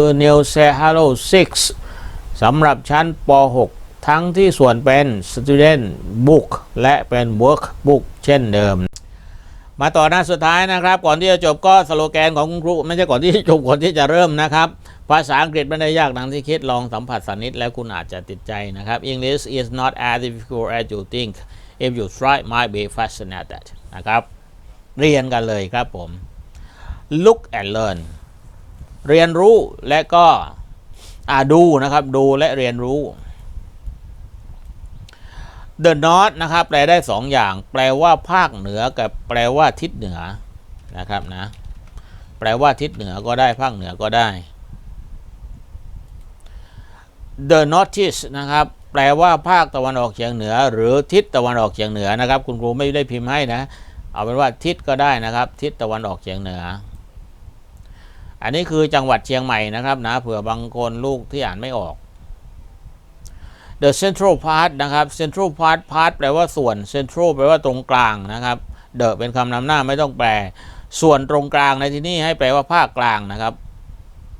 คือ New s e h a l o 6 สำหรับชั้นป .6 ทั้งที่ส่วนเป็น Student Book และเป็น Workbook เช่นเดิม มาต่อหน้าสุดท้ายนะครับ ก่อนที่จะจบก็สโลแกนของคุณครู ไม่ใช่ก่อนที่จะจบก่อนที่จะเริ่มนะครับ ภาษาอังกฤษไม่ได้ยากดังที่คิดลองสัมผัสสนิดแล้วคุณอาจจะติดใจนะครับ English is not as difficult as you think if you try might be fascinated นะครับ เรียนกันเลยครับผม look and learn เรียนรู้และก็ดูนะครับดูและเรียนรู้ The North นะครับ แปลได้สองอย่าง แปลว่าภาคเหนือกับแปลว่าทิศเหนือนะครับนะ แปลว่าทิศเหนือก็ได้ภาคเหนือก็ได้ The Northeast นะครับ แปลว่าภาคตะวันออกเฉียงเหนือ หรือทิศตะวันออกเฉียงเหนือนะครับ คุณครูไม่ได้พิมพ์ให้นะ เอาเป็นว่าทิศก็ได้นะครับ ทิศตะวันออกเฉียงเหนือ อันนี้คือจังหวัดเชียงใหม่นะครับนะเผื่อบางคนลูกที่อ่านไม่ออก The Central Part นะครับ Central Part Part แปลว่าส่วน Central แปลว่าตรงกลางนะครับ The เป็นคำนำหน้าไม่ต้องแปล ส่วนตรงกลางในที่นี้ให้แปลว่าภาคกลางนะครับ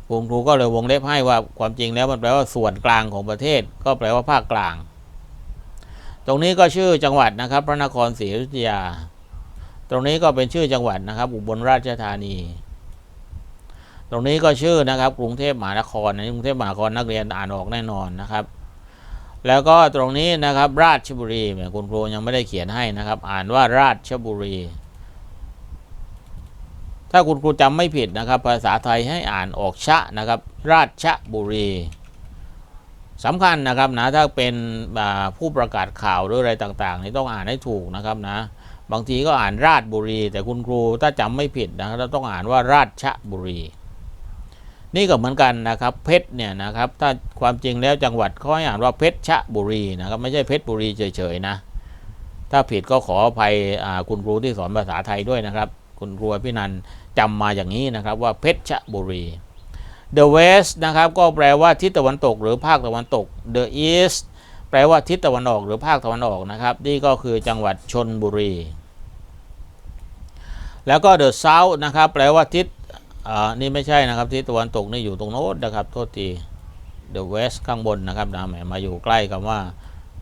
คุณครูก็เลยวงเล็บให้ว่าความจริงแล้วมันแปลว่าส่วนกลางของประเทศ ก็แปลว่าภาคกลาง ตรงนี้ก็ชื่อจังหวัดนะครับ พระนครศรีอยุธยา ตรงนี้ก็เป็นชื่อจังหวัดนะครับ อุบลราชธานี ตรงนี้ก็ชื่อนะครับ กรุงเทพมหานครในกรุงเทพมหานครนักเรียนอ่านออกแน่นอนนะครับ แล้วก็ตรงนี้นะครับ ราชบุรีแหมคุณครูยังไม่ได้เขียนให้นะครับ อ่านว่าราชบุรี ถ้าคุณครูจำไม่ผิดนะครับ ภาษาไทยให้อ่านออกชะนะครับ ราชบุรีสำคัญนะครับนะถ้าเป็นผู้ประกาศข่าวหรืออะไรต่างๆนี่ต้องอ่านให้ถูกนะครับนะบางทีก็อ่านราชบุรี แต่คุณครูถ้าจำไม่ผิดนะครับเราต้องอ่านว่าราชบุรี นี่ก็เหมือนกันนะครับเพชรเนี่ยนะครับถ้าความจริงแล้วจังหวัดเขาให้อ่านว่าเพชรชบุรีนะครับไม่ใช่เพชรบุรีเฉยๆนะถ้าผิดก็ขออภัยอ่คุณครูที่สอนภาษาไทยด้วยนะครับคุณครูพี่นันจำมาอย่างนี้นะครับว่าเพชรชบุรี The West นะครับก็แปลว่าทิศตะวันตกหรือภาคตะวันตก The East แปลว่าทิศตะวันออกหรือภาคตะวันออกนะครับนี่ก็คือจังหวัดชนบุรี แล้วก็ The South นะครับแปลว่าทิศ อ่านี่ไม่ใช่นะครับทิศตะวันตกนี่อยู่ตรงโน้นนะครับโทษที The West ข้างบนนะครับนะแหมมาอยู่ใกล้กับว่า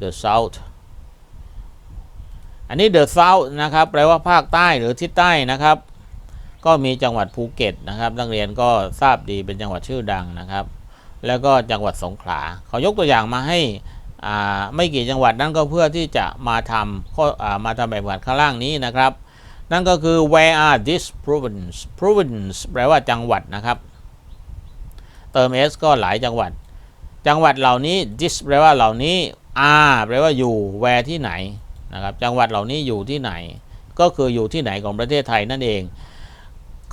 The South อันนี้ The South นะครับแปลว่าภาคใต้หรือทิศใต้นะครับ ก็มีจังหวัดภูเก็ตนะครับ นักเรียนก็ทราบดีเป็นจังหวัดชื่อดังนะครับ แล้วก็จังหวัดสงขลาเขายกตัวอย่างมาให้อ่าไม่กี่จังหวัดนั่นก็เพื่อที่จะมาทำข้ออ่ามาทำแบบฝึกหัดข้างล่างนี้นะครับ นั่นก็คือ where are this province province แปลว่าจังหวัดนะครับ เติม s ก็หลายจังหวัด จังหวัดเหล่านี้ this แปลว่าเหล่านี้ are แปลว่าอยู่ where ที่ไหนนะครับ จังหวัดเหล่านี้อยู่ที่ไหน ก็คืออยู่ที่ไหนของประเทศไทยนั่นเอง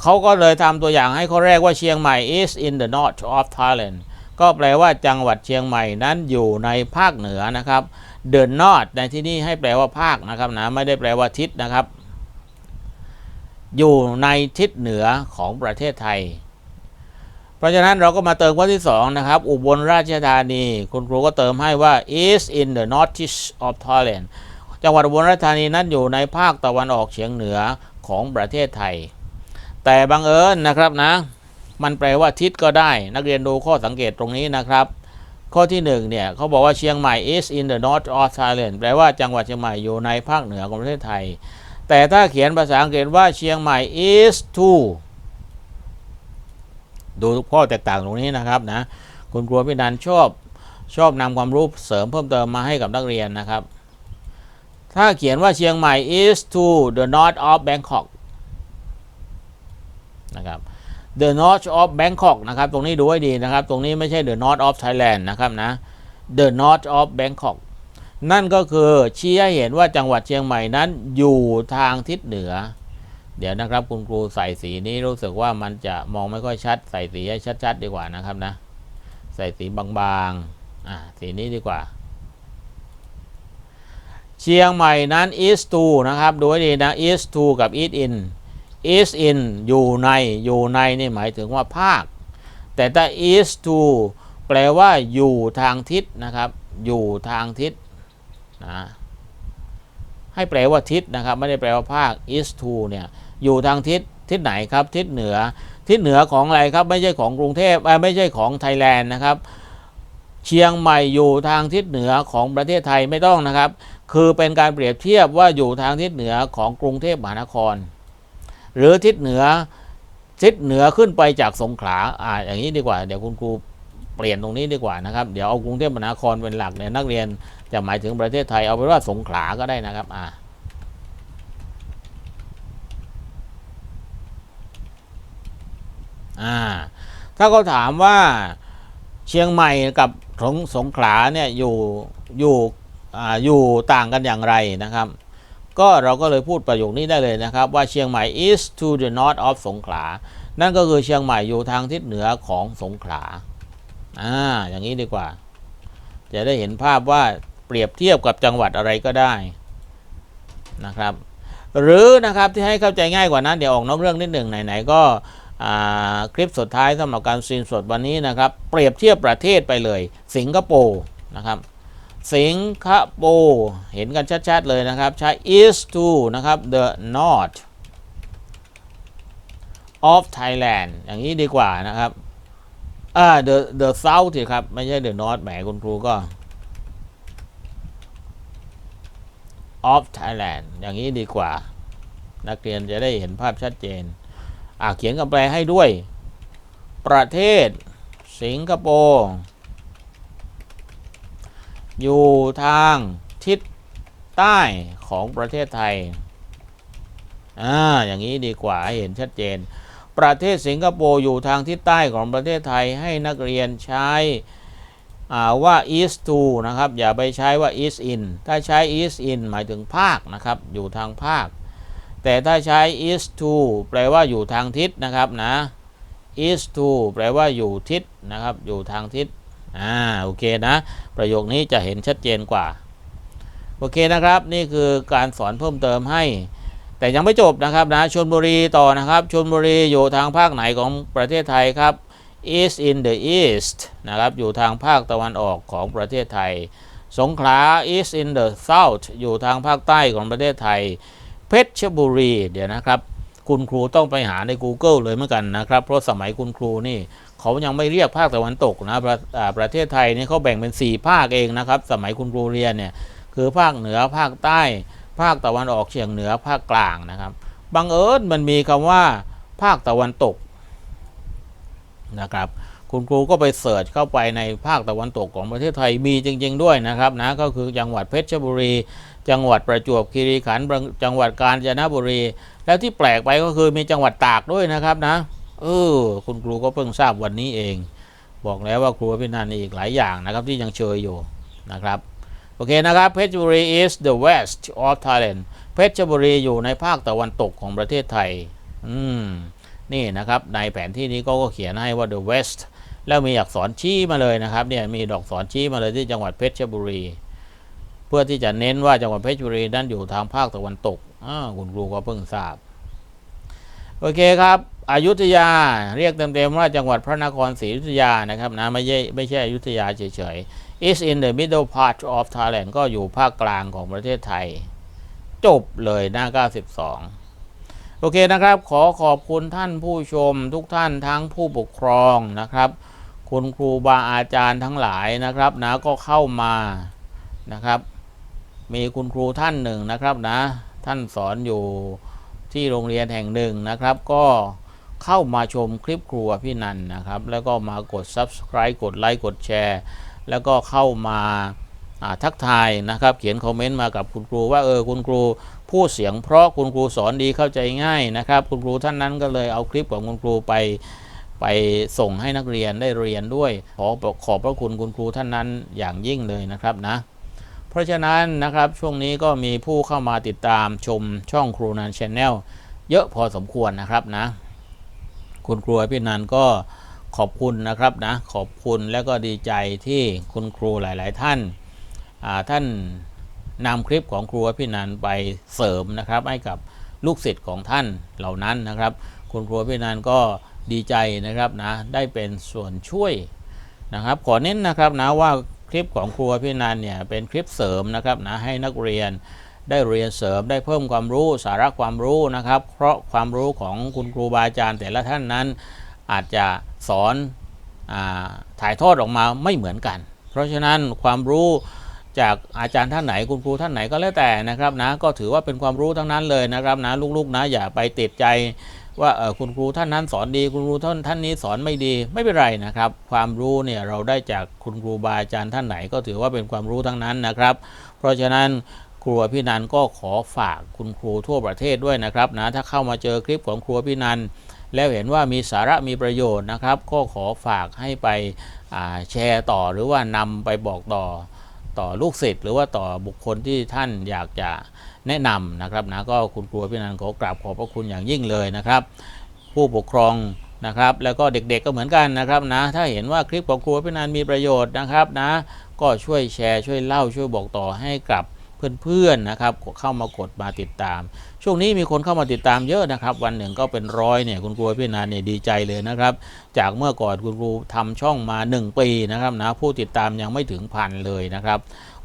เขาก็เลยทำตัวอย่างให้ข้อแรกว่าเชียงใหม่ is in the north of Thailand ก็แปลว่าจังหวัดเชียงใหม่นั้นอยู่ในภาคเหนือนะครับ the north ในที่นี้ให้แปลว่าภาคนะครับนะไม่ได้แปลว่าทิศนะครับ อยู่ในทิศเหนือของประเทศไทย เพราะฉะนั้นเราก็มาเติมข้อที่ 2 นะครับ อุบลราชธานี คุณครูก็เติมให้ว่า is in the northeast of Thailand จังหวัดอุบลราชธานีนั้นอยู่ในภาคตะวันออกเฉียงเหนือของประเทศไทย แต่บังเอิญนะครับนะ มันแปลว่าทิศก็ได้ นักเรียนดูข้อสังเกตตรงนี้นะครับ ข้อที่1เนี่ยเขาบอกว่าเชียงใหม่ is in the north of Thailand แปลว่าจังหวัดเชียงใหม่อยู่ในภาคเหนือของประเทศไทย แต่ถ้าเขียนภาษาอังกฤษว่าเชียงใหม่ is to ดูข้อแตกต่างตรงนี้นะครับนะคุณครูพี่นันชอบชอบนำความรู้เสริมเพิ่มเติมมาให้กับนักเรียนนะครับ ถ้าเขียนว่าเชียงใหม่ is to the north of Bangkok นะครับ the north of Bangkok นะครับ ตรงนี้ดูให้ดีนะครับ ตรงนี้ไม่ใช่ the north of Thailand นะครับนะ the north of Bangkok นั่นก็คือชี้ให้เห็นว่าจังหวัดเชียงใหม่นั้นอยู่ทางทิศเหนือ เดี๋ยวนะครับคุณครูใส่สีนี้รู้สึกว่ามันจะมองไม่ค่อยชัด ใส่สีให้ชัดๆดีกว่านะครับนะ ใส่สีบางๆอ่าสีนี้ดีกว่า เชียงใหม่นั้น is to นะครับดูให้ดีนะ is to กับ is in is in อยู่ในอยู่ในนี่หมายถึงว่าภาค แต่ถ้า is to แปลว่าอยู่ทางทิศนะครับ อยู่ทางทิศ ให้แปลว่าทิศนะครับ ไม่ได้แปลว่าภาค is to เนี่ยอยู่ทางทิศทิศไหนครับ ทิศเหนือ ทิศเหนือของอะไรครับ ไม่ใช่ของกรุงเทพไม่ใช่ของไทยแลนด์นะครับ เชียงใหม่อยู่ทางทิศเหนือของประเทศไทยไม่ต้องนะครับ คือเป็นการเปรียบเทียบว่าอยู่ทางทิศเหนือของกรุงเทพมหานคร หรือทิศเหนือทิศเหนือขึ้นไปจากสงขลาอ่าอย่างนี้ดีกว่า เดี๋ยวคุณครูเปลี่ยนตรงนี้ดีกว่านะครับ เดี๋ยวเอากรุงเทพมหานครเป็นหลักเนี่ยนักเรียน จะหมายถึงประเทศไทยเอาเป็นว่าสงขลาก็ได้นะครับ อ่าอ่า ถ้าเขาถามว่าเชียงใหม่กับสงสงขลาเนี่ยอยู่อยู่อ่าอยู่ต่างกันอย่างไรนะครับ ก็เราก็เลยพูดประโยคนี้ได้เลยนะครับ ว่าเชียงใหม่ is to the north of สงขลา นั่นก็คือเชียงใหม่อยู่ทางทิศเหนือของสงขลาอ่าอย่างนี้ดีกว่า จะได้เห็นภาพว่า ปรียบเทียบกับจังหวัดอะไรก็ได้นะครับ หรือนะครับที่ให้เข้าใจง่ายกว่านั้นเดี๋ยวออกนอกเรื่องนิดหนึ่งไหนๆก็คลิปสุดท้ายสำหรับการซีนสดวันนี้นะครับ เปรียบเทียบประเทศไปเลย สิงคโปร์นะครับสิงคโปร์เห็นกันชัดๆเลยนะครับ ใช้ is to นะครับ the north of Thailand อย่างนี้ดีกว่านะครับอ่า the the south สิครับ ไม่ใช่ the north แหมคุณครูก็ of Thailand อย่างนี้ดีกว่า นักเรียนจะได้เห็นภาพชัดเจน อ่าเขียนคำแปลให้ด้วย ประเทศ สิงคโปร์อยู่ทางทิศใต้ของประเทศไทย อ่า อย่างนี้ดีกว่าให้เห็นชัดเจน ประเทศสิงคโปร์อยู่ทางทิศใต้ของประเทศไทยให้นักเรียนใช้ ว่า is to นะครับ อย่าไปใช้ว่า is in ถ้าใช้ is in หมายถึงภาคนะครับ อยู่ทางภาค แต่ถ้าใช้ is to แปลว่าอยู่ทางทิศนะครับนะ is to แปลว่าอยู่ทิศนะครับ อยู่ทางทิศ อ่า โอเคนะ ประโยคนี้จะเห็นชัดเจนกว่า โอเคนะครับ นี่คือการสอนเพิ่มเติมให้ แต่ยังไม่จบนะครับนะชนบุรีต่อนะครับชนบุรีอยู่ทางภาคไหนของประเทศไทยครับ is in the east นะครับอยู่ทางภาคตะวันออกของประเทศไทย สงขลา is in the south อยู่ทางภาคใต้ของประเทศไทย เพชรบุรีเดี๋ยวนะครับ คุณครูต้องไปหาใน Google เลยเหมือนกันนะครับ เพราะสมัยคุณครูนี่เขายังไม่เรียกภาคตะวันตกนะประประเทศไทยนี่เขาแบ่งเป็น 4 ภาคเองนะครับ สมัยคุณครูเรียนเนี่ยคือภาคเหนือภาคใต้ ภาคตะวันออกเฉียงเหนือภาคกลางนะครับบังเอิญมันมีคำว่าภาคตะวันตก นะครับคุณครูก็ไปเสิร์ชเข้าไปในภาคตะวันตกของประเทศไทยมีจริง ๆ ด้วยนะครับนะก็คือจังหวัดเพชรบุรี จังหวัดประจวบคีรีขันธ์จังหวัดกาญจนบุรี แล้วที่แปลกไปก็คือมีจังหวัดตากด้วยนะครับนะเออคุณครูก็เพิ่งทราบวันนี้เอง บอกแล้วว่าครูพินันอีกหลายอย่างนะครับที่ยังเชยอยู่นะครับโอเคนะครับเพชรบุรี is the west of Thailand เพชรบุรีอยู่ในภาคตะวันตกของประเทศไทย อืม นี่นะครับในแผนที่นี้ก็ก็เขียนให้ว่า the west แล้วมีอักษรชี้มาเลยนะครับเนี่ยมีดอกศรชี้มาเลยที่จังหวัดเพชรบุรี เพื่อที่จะเน้นว่าจังหวัดเพชรบุรีนั้นอยู่ทางภาคตะวันตกอ่าคุณครูก็เพิ่งทราบ โอเคครับอยุธยาเรียกเต็มๆว่าจังหวัดพระนครศรีอยุธยานะครับนะไม่ใช่ไม่ใช่อยุธยาเฉยๆ is in the middle part of Thailand ก็อยู่ภาคกลางของประเทศไทย จบเลยหน้า 92 โอเคนะครับ ขอขอบคุณท่านผู้ชมทุกท่านทั้งผู้ปกครองนะครับ คุณครูบาอาจารย์ทั้งหลายนะครับนะก็เข้ามานะครับ มีคุณครูท่านหนึ่งนะครับนะ ท่านสอนอยู่ที่โรงเรียนแห่งหนึ่งนะครับ ก็เข้ามาชมคลิปครูพี่นันนะครับ แล้วก็มากด subscribe กดไลค์กดแชร์ แล้วก็เข้ามาอ่า ทักทายนะครับเขียนคอมเมนต์มากับคุณครูว่าเออคุณครูพูดเสียงเพราะคุณครูสอนดีเข้าใจง่ายนะครับ คุณครูท่านนั้นก็เลยเอาคลิปของคุณครูไปไปส่งให้นักเรียนได้เรียนด้วย ขอขอบพระคุณคุณครูท่านนั้นอย่างยิ่งเลยนะครับนะ เพราะฉะนั้นนะครับช่วงนี้ก็มีผู้เข้ามาติดตามชมช่องครูนันชแนลเยอะพอสมควรนะครับนะ คุณครูอพี่นันก็ขอบคุณนะครับนะ ขอบคุณแล้วก็ดีใจที่คุณครูหลาย ๆ ท่านอ่า ท่านนำคลิปของครูอพี่นันไปเสริมนะครับให้กับลูกศิษย์ของท่านเหล่านั้นนะครับคุณครูอพี่นันก็ดีใจนะครับนะได้เป็นส่วนช่วยนะครับ ขอเน้นนะครับนะว่าคลิปของครูอพี่นันเนี่ยเป็นคลิปเสริมนะครับนะให้นักเรียนได้เรียนเสริมได้เพิ่มความรู้สาระความรู้นะครับ เพราะความรู้ของคุณครูบาอาจารย์แต่ละท่านนั้น อาจจะสอนอถ่ายทอดออกมาไม่เหมือนกัน เพราะฉะนั้นความรู้ จากอาจารย์ท่านไหนคุณครูท่านไหนก็แล้วแต่นะครับนะก็ถือว่าเป็นความรู้ทั้งนั้นเลยนะครับนะลูกๆนะอย่าไปติดใจว่าเออคุณครูท่านนั้นสอนดี คุณครูท่านท่านนี้สอนไม่ดีไม่เป็นไรนะครับ ความรู้เนี่ยเราได้จากคุณครูบาอาจารย์ท่านไหนก็ถือว่าเป็นความรู้ทั้งนั้นนะครับ เพราะฉะนั้นครัวพี่นันก็ขอฝากคุณครูทั่วประเทศด้วยนะครับนะถ้าเข้ามาเจอคลิปของครัวพี่นันแล้วเห็นว่ามีสาระมีประโยชน์นะครับ ก็ขอฝากให้ไปแชร์ต่อหรือว่านำไปบอกต่อ ต่อลูกศิษย์หรือว่าต่อบุคคลที่ท่านอยากจะแนะนำนะครับนะก็คุณครูพี่นันขอกราบขอบพระคุณอย่างยิ่งเลยนะครับ ผู้ปกครองนะครับ แล้วก็เด็กๆก็เหมือนกันนะครับนะ ถ้าเห็นว่าคลิปของครูพี่นันมีประโยชน์นะครับนะ ก็ช่วยแชร์ช่วยเล่าช่วยบอกต่อให้กับ เพื่อนๆนะครับเข้ามากดมาติดตาม ช่วงนี้มีคนเข้ามาติดตามเยอะนะครับ วันหนึ่งก็เป็นร้อยเนี่ยคุณครูพี่นันเนี่ยดีใจเลยนะครับ จากเมื่อก่อนคุณครูทำช่องมา 1 ปีนะครับนะผู้ติดตามยังไม่ถึงพันเลยนะครับ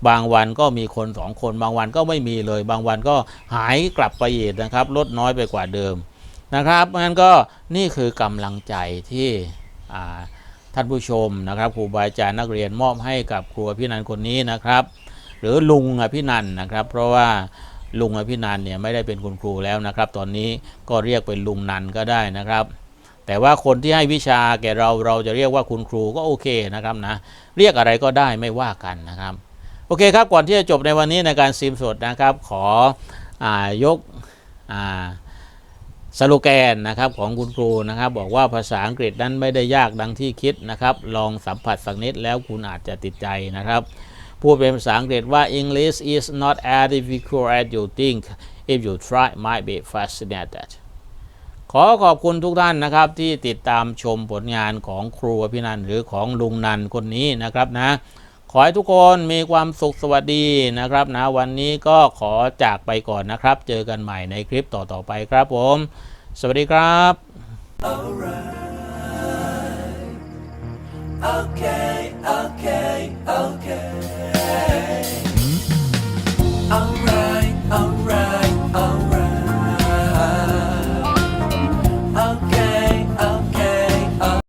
บางวันก็มีคนสองคน บางวันก็ไม่มีเลย บางวันก็หายกลับไปอีกนะครับ ลดน้อยไปกว่าเดิมนะครับเพราะฉะนั้นก็นี่คือกำลังใจที่ท่านผู้ชมนะครับครูบาอาจารย์นักเรียนมอบให้กับครูพี่นันคนนี้นะครับ หรือลุงอภินันนะครับ เพราะว่าลุงอภินันเนี่ยไม่ได้เป็นคุณครูแล้วนะครับ ตอนนี้ก็เรียกเป็นลุงนันก็ได้นะครับ แต่ว่าคนที่ให้วิชาแก่เราเราจะเรียกว่าคุณครูก็โอเคนะครับนะเรียกอะไรก็ได้ไม่ว่ากันนะครับ โอเคครับก่อนที่จะจบในวันนี้ในการซีมสดนะครับ ขออยกสโลแกนนะครับของคุณครูนะครับ บอกว่าภาษาอังกฤษนั้นไม่ได้ยากดังที่คิดนะครับ ลองสัมผัสสักนิดแล้วคุณอาจจะติดใจนะครับ พูดเป็นภาษาอังกฤษว่า English is not as difficult as you think if you try might be fascinated ขอขอบคุณทุกท่านนะครับที่ติดตามชมผลงานของครูอภินันหรือของลุงนันคนนี้นะครับนะ ขอให้ทุกคนมีความสุขสวัสดีนะครับนะวันนี้ก็ขอจากไปก่อนนะครับ เจอกันใหม่ในคลิปต่อๆไปครับผม สวัสดีครับ Okay.